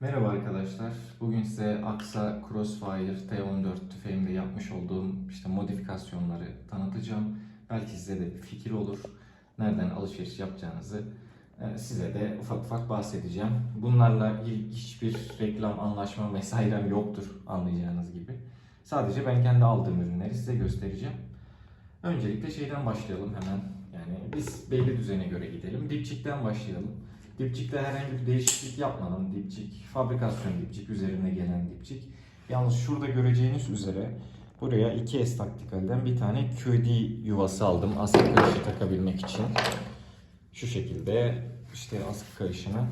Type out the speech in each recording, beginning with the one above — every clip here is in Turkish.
Merhaba arkadaşlar. Bugün size Aksa Crossfire T14 tüfeğimde yapmış olduğum işte modifikasyonları tanıtacağım. Belki size de bir fikir olur. Nereden alışveriş yapacağınızı e, size de ufak ufak bahsedeceğim. Bunlarla hiçbir reklam, anlaşma vesairem yoktur anlayacağınız gibi. Sadece ben kendi aldığım ürünleri size göstereceğim. Öncelikle şeyden başlayalım hemen. Yani biz belli düzene göre gidelim. Dipçikten başlayalım. Dipçikte herhangi bir değişiklik yapmadan dipçik, fabrikasyon dipçik, üzerine gelen dipçik. Yalnız şurada göreceğiniz üzere buraya 2S taktikalden bir tane QD yuvası aldım askı kayışı takabilmek için. Şu şekilde işte askı kayışını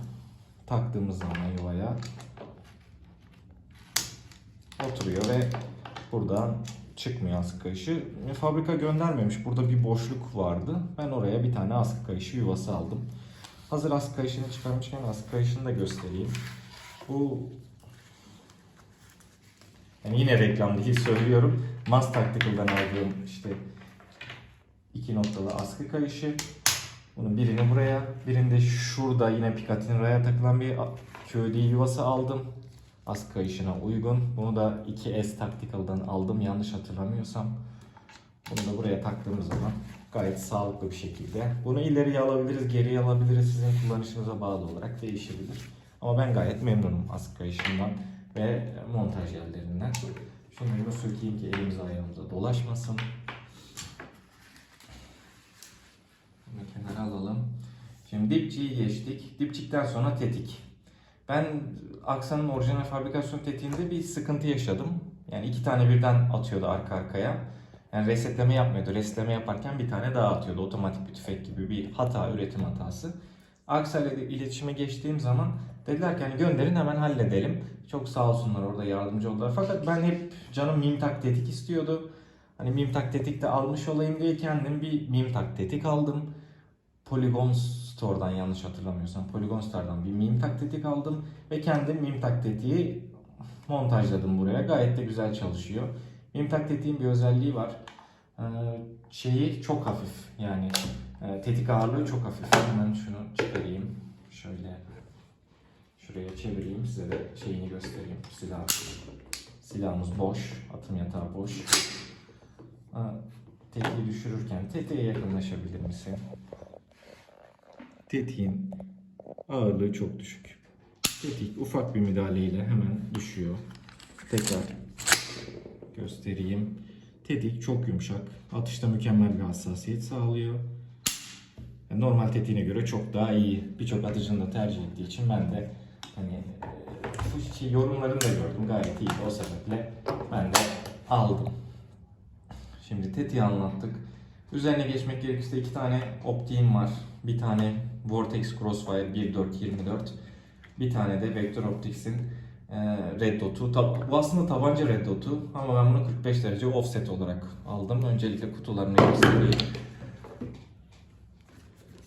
taktığımız zaman yuvaya oturuyor ve buradan çıkmıyor askı kayışı. Fabrika göndermemiş. Burada bir boşluk vardı. Ben oraya bir tane askı kayışı yuvası aldım. Hazır askı kayışını çıkarmışken askı kayışını da göstereyim. Bu yani yine reklam değil söylüyorum. Mas Tactical'dan aldığım işte iki noktalı askı kayışı. Bunun birini buraya, birinde şurada yine Picatinny raya takılan bir QD yuvası aldım. Askı kayışına uygun. Bunu da 2S Tactical'dan aldım yanlış hatırlamıyorsam. Bunu da buraya taktığımız zaman gayet sağlıklı bir şekilde. Bunu ileriye alabiliriz, geriye alabiliriz. Sizin kullanışınıza bağlı olarak değişebilir. Ama ben gayet memnunum askı kayışından ve montaj yerlerinden. Şunu bunu sökeyim ki elimiz ayağımıza dolaşmasın. Bunu kenara alalım. Şimdi dipçiyi geçtik. Dipçikten sonra tetik. Ben Aksa'nın orijinal fabrikasyon tetiğinde bir sıkıntı yaşadım. Yani iki tane birden atıyordu arka arkaya. Yani resetleme yapmıyordu. Resetleme yaparken bir tane daha atıyordu. Otomatik bir tüfek gibi bir hata, üretim hatası. Aksa ile iletişime geçtiğim zaman dediler ki hani gönderin hemen halledelim. Çok sağ olsunlar orada yardımcı oldular. Fakat ben hep canım Mimtak tetik istiyordu. Hani Mimtak tetik de almış olayım diye kendim bir Mimtak tetik aldım. Polygon Store'dan yanlış hatırlamıyorsam Polygon Store'dan bir Mimtak tetik aldım. Ve kendim Mimtak tetiği montajladım buraya. Gayet de güzel çalışıyor. Mimtak tetiğin bir özelliği var. Ee, şeyi çok hafif yani e, tetik ağırlığı çok hafif. Hemen şunu çıkarayım. Şöyle şuraya çevireyim size de şeyini göstereyim. Silah. Silahımız boş. Atım yatağı boş. Ha, Tetiği düşürürken tetiğe yakınlaşabilir misin? Tetiğin ağırlığı çok düşük. Tetik ufak bir müdahaleyle hemen düşüyor. Tekrar göstereyim. Tetik çok yumuşak. Atışta mükemmel bir hassasiyet sağlıyor. Normal tetiğine göre çok daha iyi. Birçok atıcının da tercih ettiği için ben de hani e, bu şey, yorumlarını da gördüm. Gayet iyi. O sebeple ben de aldım. Şimdi tetiği anlattık. Üzerine geçmek gerekirse iki tane optiğim var. Bir tane Vortex Crossfire 1424. Bir tane de Vector Optics'in Red Dot'u. Bu aslında tabanca Red Dot'u ama ben bunu 45 derece offset olarak aldım. Öncelikle kutularını göstereyim.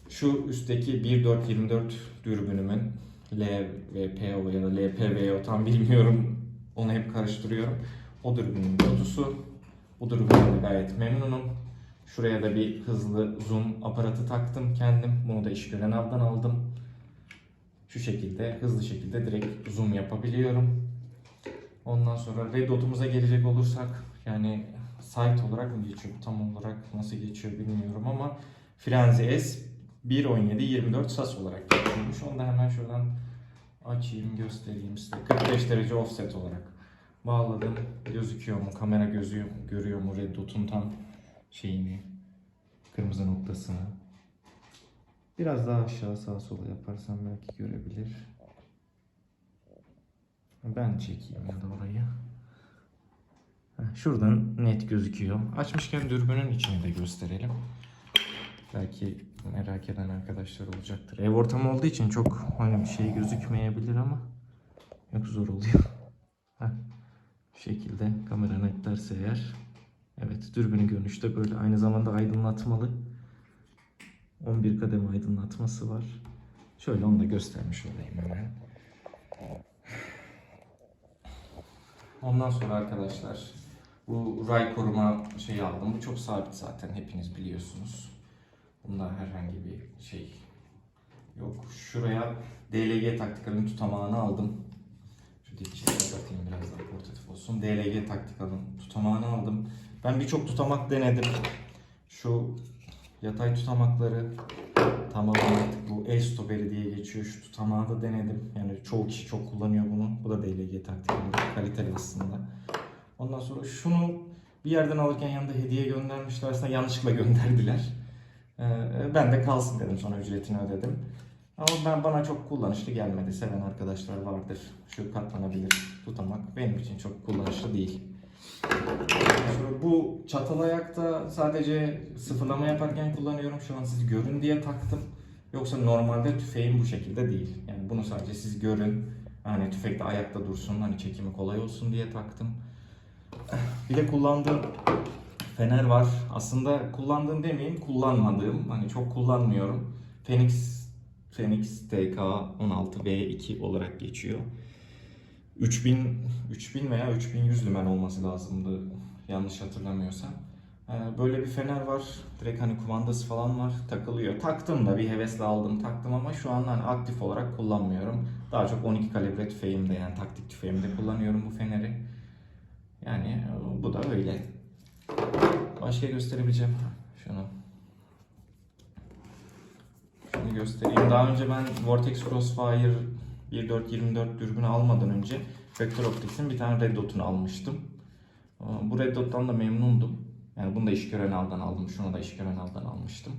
Şu üstteki 1424 dürbünümün LVPO ya da LPVO tam bilmiyorum. Onu hep karıştırıyorum. O dürbünün kutusu. Bu dürbünden de gayet memnunum. Şuraya da bir hızlı zoom aparatı taktım kendim. Bunu da iş gören avdan aldım. Şu şekilde hızlı şekilde direkt zoom yapabiliyorum. Ondan sonra red dot'umuza gelecek olursak yani site olarak mı geçiyor tam olarak nasıl geçiyor bilmiyorum ama Frenzy S 1.17-24 SAS olarak geçiyormuş. Onu da hemen şuradan açayım göstereyim size. 45 derece offset olarak bağladım. Gözüküyor mu? Kamera gözüyor, görüyor mu red dot'un tam şeyini, kırmızı noktasını. Biraz daha aşağı sağa sola yaparsam belki görebilir. Ben çekeyim ya da orayı. Şuradan net gözüküyor. Açmışken dürbünün içini de gösterelim. Belki merak eden arkadaşlar olacaktır. Ev ortamı olduğu için çok hani bir şey gözükmeyebilir ama yok zor oluyor. Heh, Bu şekilde kamera netlerse eğer. Evet dürbünün görünüşte böyle aynı zamanda aydınlatmalı. 11 kademe aydınlatması var. Şöyle onu da göstermiş olayım hemen. Ondan sonra arkadaşlar bu ray koruma şeyi aldım. Bu çok sabit zaten hepiniz biliyorsunuz. Bunda herhangi bir şey yok. Şuraya DLG taktikalın tutamağını aldım. Şu dipçiyi kapatayım biraz daha portatif olsun. DLG taktik alın. Tutamağını aldım. Ben birçok tutamak denedim. Şu yatay tutamakları tamamen artık bu el stoperi diye geçiyor. Şu tutamağı da denedim. Yani çoğu kişi çok kullanıyor bunu. Bu da DLG taktikinde. Kaliteli aslında. Ondan sonra şunu bir yerden alırken yanında hediye göndermişler. Aslında yanlışlıkla gönderdiler. Ee, ben de kalsın dedim. Sonra ücretini ödedim. Ama ben bana çok kullanışlı gelmedi. Seven arkadaşlar vardır. Şu katlanabilir tutamak benim için çok kullanışlı değil. Çatal ayakta sadece sıfırlama yaparken kullanıyorum. Şu an siz görün diye taktım. Yoksa normalde tüfeğim bu şekilde değil. Yani bunu sadece siz görün. Hani tüfek de ayakta dursun. Hani çekimi kolay olsun diye taktım. Bir de kullandığım fener var. Aslında kullandığım demeyeyim, kullanmadığım. Hani çok kullanmıyorum. Phoenix Phoenix TK 16V2 olarak geçiyor. 3000 3000 veya 3100 lümen olması lazımdı yanlış hatırlamıyorsam. Ee, Böyle bir fener var. Direkt hani kumandası falan var. Takılıyor. Taktım da bir hevesle aldım taktım ama şu an hani aktif olarak kullanmıyorum. Daha çok 12 kalibre tüfeğimde yani taktik tüfeğimde kullanıyorum bu feneri. Yani bu da öyle. Başka gösterebileceğim şunu. Şunu göstereyim. Daha önce ben Vortex Crossfire 1.4.24 dürbünü almadan önce Vector Optics'in bir tane Red Dot'unu almıştım. Ee, Bu Red Dot'tan da memnundum. Yani bunu da işgören aldan aldım. Şunu da işgören aldan almıştım.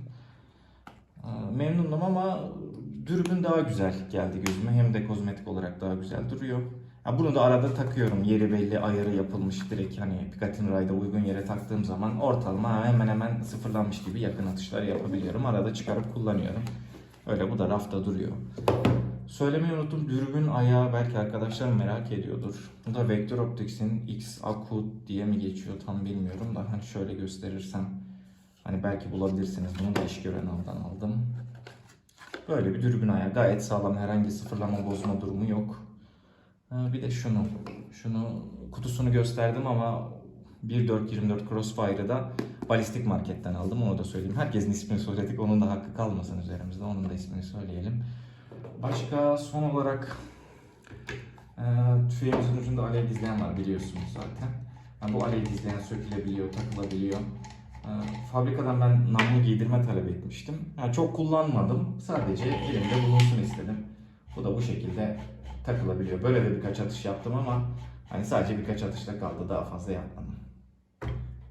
Ee, Memnundum ama dürbün daha güzel geldi gözüme. Hem de kozmetik olarak daha güzel duruyor. Ya bunu da arada takıyorum. Yeri belli, ayarı yapılmış direkt hani Picatinny Ray'da uygun yere taktığım zaman ortalama hemen hemen sıfırlanmış gibi yakın atışlar yapabiliyorum. Arada çıkarıp kullanıyorum. Öyle bu da rafta duruyor. Söylemeyi unuttum. Dürbün ayağı belki arkadaşlar merak ediyordur. Bu da Vector Optics'in X Akut diye mi geçiyor tam bilmiyorum da hani şöyle gösterirsem hani belki bulabilirsiniz. Bunu da iş gören aldan aldım. Böyle bir dürbün ayağı. Gayet sağlam. Herhangi sıfırlama bozma durumu yok. Ha, Bir de şunu. Şunu kutusunu gösterdim ama 1.4.24 Crossfire'ı da Balistik Market'ten aldım. Onu da söyleyeyim. Herkesin ismini söyledik. Onun da hakkı kalmasın üzerimizde. Onun da ismini söyleyelim. Başka son olarak e, tüfeğimizin ucunda alev gizleyen var biliyorsunuz zaten. Yani bu alev gizleyen sökülebiliyor, takılabiliyor. E, fabrikadan ben namlu giydirme talep etmiştim. Yani çok kullanmadım. Sadece elimde bulunsun istedim. Bu da bu şekilde takılabiliyor. Böyle de birkaç atış yaptım ama hani sadece birkaç atışta kaldı. Daha fazla yapmadım.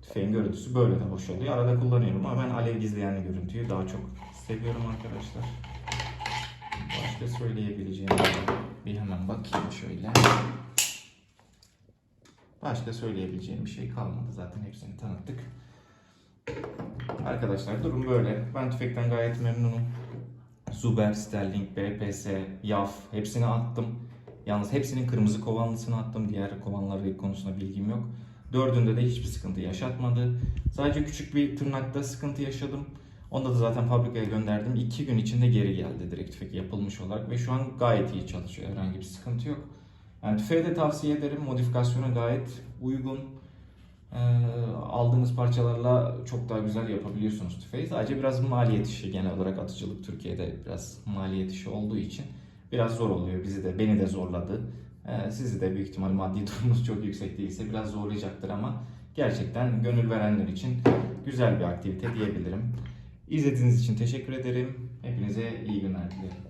Tüfeğin görüntüsü böyle de hoş oluyor. Arada kullanıyorum ama ben alev gizleyen görüntüyü daha çok seviyorum arkadaşlar. Başka söyleyebileceğim bir hemen bakayım şöyle. Başka söyleyebileceğim bir şey kalmadı. Zaten hepsini tanıttık. Arkadaşlar durum böyle. Ben tüfekten gayet memnunum. Zuber, Sterling, BPS, YAF hepsini attım. Yalnız hepsinin kırmızı kovanlısını attım. Diğer kovanları konusunda bilgim yok. Dördünde de hiçbir sıkıntı yaşatmadı. Sadece küçük bir tırnakta sıkıntı yaşadım. Onda da zaten fabrikaya gönderdim. İki gün içinde geri geldi direkt tüfek yapılmış olarak ve şu an gayet iyi çalışıyor. Herhangi bir sıkıntı yok. Yani tüfeği de tavsiye ederim. Modifikasyonu gayet uygun. Ee, aldığınız parçalarla çok daha güzel yapabiliyorsunuz tüfeği. Sadece biraz maliyet işi genel olarak atıcılık Türkiye'de biraz maliyet işi olduğu için biraz zor oluyor. Bizi de beni de zorladı. Ee, sizi de büyük ihtimal maddi durumunuz çok yüksek değilse biraz zorlayacaktır ama gerçekten gönül verenler için güzel bir aktivite diyebilirim. İzlediğiniz için teşekkür ederim. Hepinize iyi günler dilerim.